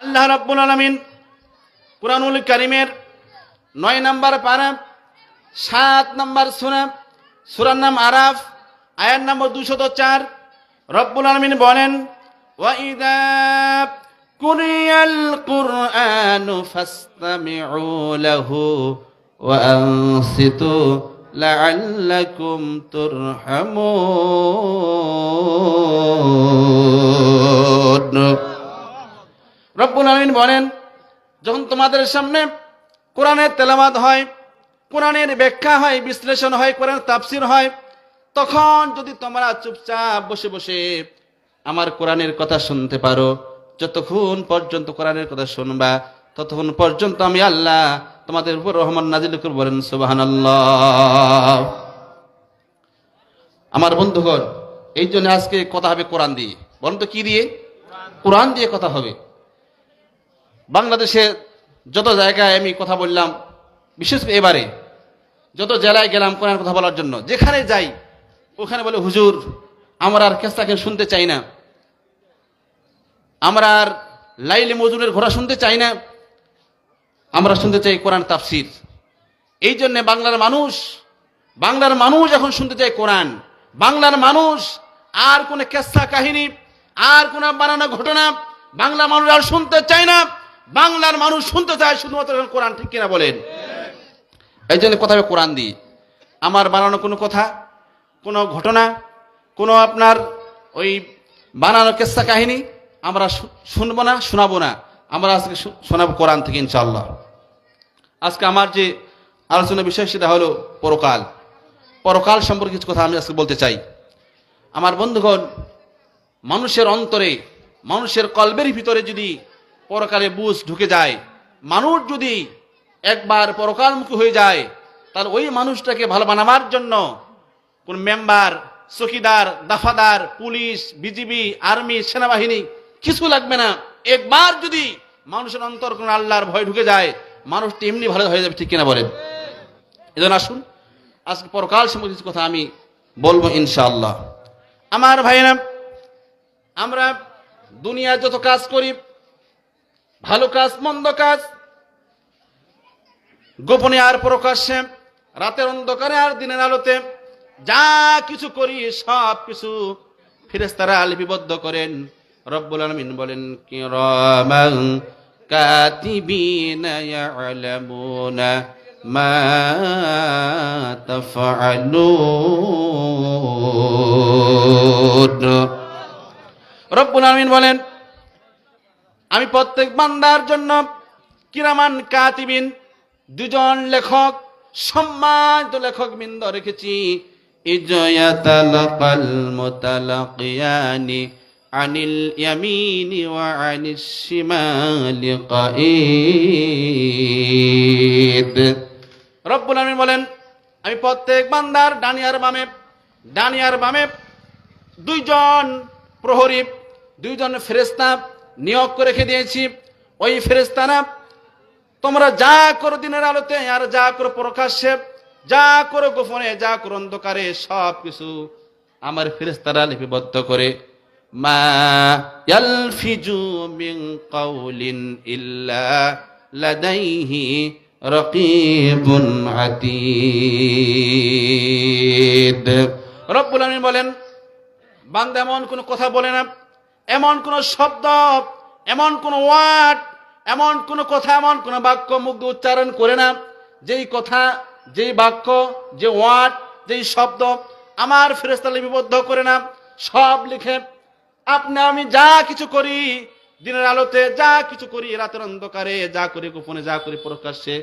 আল্লাহ রাব্বুল আলামিন কুরআনুল করিমের নয় নম্বর পারা, সাত নম্বর সূরা, সূরার নাম আরাফ আয়াত নম্বর দুশত চার। রব্বুল আলামিন বলেন ওয়াইদা কুরিয়াল কুরআনু ওয়া বলেন, যখন তোমাদের সামনে কোরআনের তেলাবাদ হয়, কোরআনের ব্যাখ্যা হয়, বিশ্লেষণ হয় কোরআন তাফসির হয়, তখন যদি তোমরা চুপচাপ বসে বসে আমার কোরআনের কথা শুনতে পারো, যতক্ষণ পর্যন্ত কোরআনের কথা শুনবা, ততক্ষণ পর্যন্ত আমি আল্লাহ তোমাদের উপর রহমান নাজিল বলেন সুবাহান আমার বন্ধুগণ, এই জন্য আজকে কথা হবে কোরআন দিয়ে। বলেন তো কি দিয়ে? কোরআন দিয়ে কথা হবে। বাংলাদেশে যত জায়গায় আমি কথা বললাম, বিশেষ এবারে, যত জেলায় গেলাম কোরআন কথা বলার জন্য, যেখানে যাই, ওখানে বলে, হুজুর, আমরা আর কেস্তাকে শুনতে চাই না। আমরা আর লাইলে মজুরের ঘোড়া শুনতে চাই না। আমরা শুনতে চাই কোরআন তাফসির। এই জন্যে বাংলার মানুষ বাংলার মানুষ এখন শুনতে চায় কোরআন। বাংলার মানুষ, আর কোন কেস্তা কাহিনী, আর কোন বানানো ঘটনা বাংলা মানুষ আর শুনতে চায় না। বাংলার মানুষ শুনতে চায় শুধুমাত্র কোরআন ঠিক কিনা বলেন। এই জন্য কথা কোরআন দিই আমার বানানো কোনো কথা, কোনো ঘটনা, কোনো আপনার ওই বানানো কেসা কাহিনী আমরা শুনব না, শোনাবো না। আমরা আজকে শোনাবো কোরআন থেকে ইনশাআল্লাহ। আজকে আমার যে আলোচনা বিষয় সেটা হলো পরকাল। পরকাল সম্পর্কে কিছু কথা আমি আজকে বলতে চাই। আমার বন্ধুগণ, মানুষের অন্তরে, মানুষের কল্পের ভিতরে যদি পরকালে বুঝ ঢুকে যায়। মানুষ যদি একবার পরকালমুখী হয়ে যায়, তাহলে ওই মানুষটাকে ভালো বানাবার জন্য কোন মেম্বার, চকিদার, দাফাদার, পুলিশ, বিজিবি, আর্মি, সেনাবাহিনী কিছু লাগবে না। একবার যদি মানুষের অন্তর কোন আল্লাহর ভয় ঢুকে যায়, মানুষটি এমনি ভালো হয়ে যাবে, ঠিক কিনা বলেন? এজন্য আসুন, আজকে পরকাল সম্পর্কে কিছু কথা আমি বলব ইনশাআল্লাহ। আমার ভাইরা আমরা দুনিয়া যত কাজ করি ভালো কাজ, মন্দ কাজ। গোপনে আর প্রকাশ্যে, রাতের অন্ধকারে আর দিনের আলোতে, যা কিছু করি, সব কিছু ফেরেস্তারা লিপিবদ্ধ করেন। রব্বুল আলমিন বলেন ইয়ালামুনা মা রব্বুল আলমিন বলেন আমি প্রত্যেক বান্দার জন্য কিরামান কাতিবিন, দুজন লেখক, সম্মানিত লেখক বৃন্দ রেখেছি। আনিল রব্বুল আলামিন বলেন, আমি প্রত্যেক বান্দার ডানিয়ার বামে ডানিয়ার বামে দুইজন প্রহরী, দুইজন ফেরেস্তা নিয়োগ করে রেখে দিয়েছি। ওই ফেরেস্তানা তোমরা যা করো দিনের আলোতে, আর যা করো প্রকাশ্যে, যা করো গোপনে, যা করো অন্ধকারে সব কিছু আমার ফেরেস্তারা লিপিবদ্ধ করে। মা বলেন, বান্দা এমন কোনো কথা বলে না। এমন কোনো শব্দ, এমন কোনো ওয়ার্ড, এমন কোনো কথা, এমন কোনো বাক্য দিয়ে উচ্চারণ করে না। যেই কথা, যেই বাক্য, যে ওয়ার্ড, যেই শব্দ আমার ফেরেস্তা লিপিবদ্ধ করে না, সব লিখে, আপনি, আমি যা কিছু করি দিনের আলোতে, যা কিছু করি রাতের অন্ধকারে, যা করি গোপনে, যা করি প্রকাশ্যে,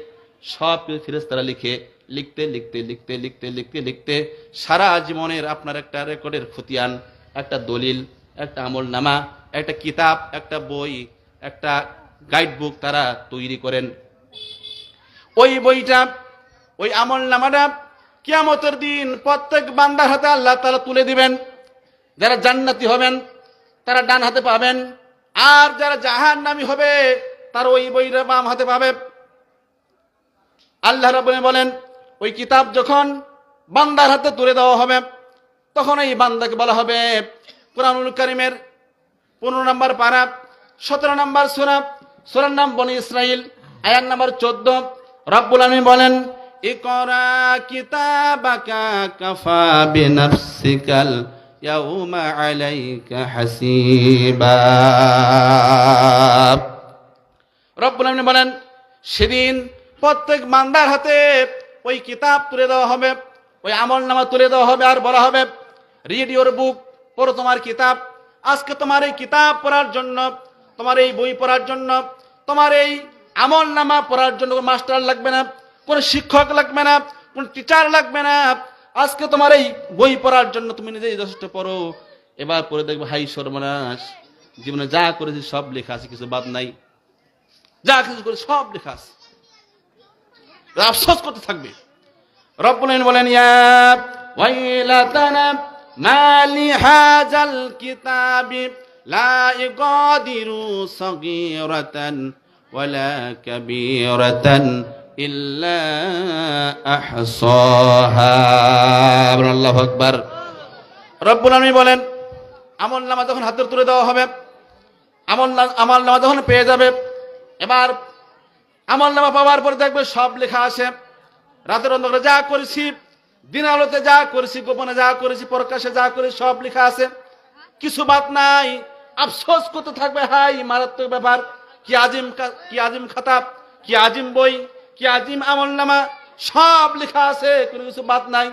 সব কিছু ফেরেস্তারা লিখে, লিখতে লিখতে লিখতে লিখতে লিখতে লিখতে সারা জীবনের আপনার একটা রেকর্ডের খতিয়ান, একটা দলিল একটা আমল নামা একটা কিতাব, একটা বই, একটা গাইড বুক তারা তৈরি করেন। ওই বইটা, ওই আমল নামাটা কিয়ামতের দিন প্রত্যেক বান্দার হাতে আল্লাহ তালা তুলে দিবেন। যারা জান্নাতি হবেন, তারা ডান হাতে পাবেন। আর যারা জাহান নামি হবে, তার ওই বইটা বাম হাতে পাবে। আল্লাহ রাবনে বলেন, ওই কিতাব যখন বান্দার হাতে তুলে দেওয়া হবে, তখন এই বান্দাকে বলা হবে কোরআনুল করিমের পনেরো নম্বর পারা, সতেরো নম্বর সুরা, সূরার নাম বনি ইসরাইল আয়াত নম্বর 14 রব্বুল আলামিন বলেন, ইকরা কিতাবাকা কাফা বিনাফসিকাল ইয়াউমা আলাইকা হাসিবা। রব্বুল আলামিন বলেন, সেদিন প্রত্যেক মান্দার হাতে ওই কিতাব তুলে দেওয়া হবে, ওই আমল নামা তুলে দেওয়া হবে আর বলা হবে রিড ইউর বুক পড়ো তোমার কিতাব। আজকে তোমার এই কিতাব পড়ার জন্য, তোমার এই বই পড়ার জন্য, তোমার এই আমল নামা পড়ার জন্য মাস্টার লাগবে না, কোনো শিক্ষক লাগবে না, কোনো টিচার লাগবে না। আজকে তোমার এই বই পড়ার জন্য তুমি নিজেই যথেষ্ট পড়ো। এবার পড়ে দেখবে, হাই সর্বনাশ, জীবনে যা করেছি সব লেখা আছে, কিছু বাদ নাই। যা কিছু করে সব লেখা আছে। আফসোস করতে থাকবে। রব্বুল বলেন, ইয়া ওয়াইলাতানা মালি হাযাল কিতাবি লা ইগাদিরু সাগীরাতান ওয়ালা কাবীরাতান ইল্লা আহসাহা। আল্লাহু আকবার। রব্বুল আলামিন বলেন, আমল নামা যখন হাতের তুলে দেওয়া হবে, আমল আমল নামা যখন পেয়ে যাবে, এবার আমল নামা পাওয়ার পরে দেখবে সব লেখা আছে। রাতের অন্ধকারে যা করেছি দিন আলোতে যা করেছি, গোপনে যা করেছি, প্রকাশে যা করেছি, সব লেখা আছে। কিছু বাদ নাই। আফসোস করতে থাকবে, হাই, মারাত্মক ব্যাপার। কি আজিম কি আজিম খাতাব, কি আজিম বই, কি আজিম আমল নামা সব লেখা আছে, কোনো কিছু বাদ নাই।